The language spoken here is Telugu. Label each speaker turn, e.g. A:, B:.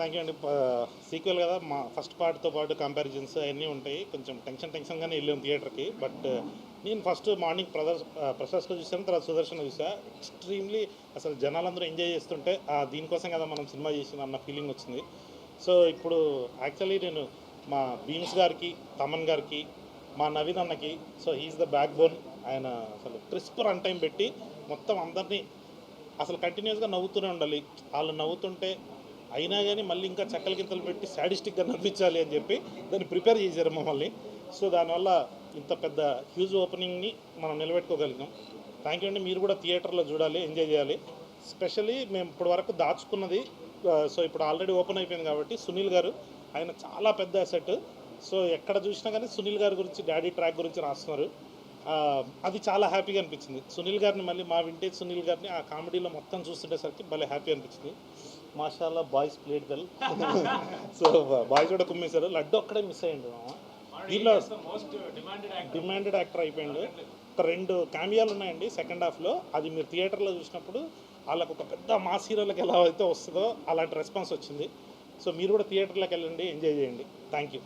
A: థ్యాంక్ యూ అండి. సీక్వెల్ కదా మా ఫస్ట్ పార్ట్తో పాటు కంపారిజన్స్ అవన్నీ ఉంటాయి. కొంచెం టెన్షన్ టెన్షన్గానే వెళ్ళాం థియేటర్కి. బట్ నేను ఫస్ట్ మార్నింగ్ ప్రదర్శ ప్రశాస్లో చూసాను తర్వాత సుదర్శన్ చూసా ఎక్స్ట్రీమ్లీ అసలు జనాలందరూ ఎంజాయ్ చేస్తుంటే దీనికోసం కదా మనం సినిమా చేసిన అన్న ఫీలింగ్ వచ్చింది. సో ఇప్పుడు యాక్చువల్లీ నేను మా భీమ్స్ గారికి తమన్ గారికి మా నవీన్ అన్నకి so he is the backbone ఆయన అసలు క్రిస్ప్ రన్ టైం పెట్టి మొత్తం అందరినీ అసలు కంటిన్యూస్గా నవ్వుతూనే ఉండాలి. వాళ్ళు నవ్వుతుంటే అయినా కానీ మళ్ళీ ఇంకా చక్కల గింతలు పెట్టి సాడిస్టిక్గా నవ్వించాలి అని చెప్పి దాన్ని ప్రిపేర్ చేశారు మమ్మల్ని. సో దానివల్ల ఇంత పెద్ద హ్యూజ్ ఓపెనింగ్ని మనం నిలబెట్టుకోగలిగాం. థ్యాంక్ యూ అండి. మీరు కూడా థియేటర్లో చూడాలి ఎంజాయ్ చేయాలి. స్పెషల్లీ మేము ఇప్పటి వరకు దాచుకున్నది సో ఇప్పుడు ఆల్రెడీ ఓపెన్ అయిపోయింది కాబట్టి సునీల్ గారు ఆయన చాలా పెద్ద అసెట్ సో ఎక్కడ చూసినా కానీ సునీల్ గారి గురించి డాడీ ట్రాక్ గురించి రాస్తున్నారు. అది చాలా హ్యాపీగా అనిపించింది. సునీల్ గారిని మళ్ళీ మా వింటేజ్ సునీల్ గారిని ఆ కామెడీలో మొత్తం చూస్తుండేసరికి భలే హ్యాపీ అనిపించింది. మాషాల్లా boys played well so boys కూడా కుమ్మేశారు. లడ్డు ఒక్కడే మిస్ అయ్యిండు దీనిలో డిమాండెడ్ యాక్టర్. అయిపోయిండు. ఒక రెండు క్యామియాలు ఉన్నాయండి సెకండ్ హాఫ్లో. అది మీరు థియేటర్లో చూసినప్పుడు వాళ్ళకు ఒక పెద్ద మాస్ హీరోలకు ఎలా అయితే వస్తుందో అలాంటి రెస్పాన్స్ వచ్చింది. సో మీరు కూడా థియేటర్లోకి వెళ్ళండి ఎంజాయ్ చేయండి. Thank you.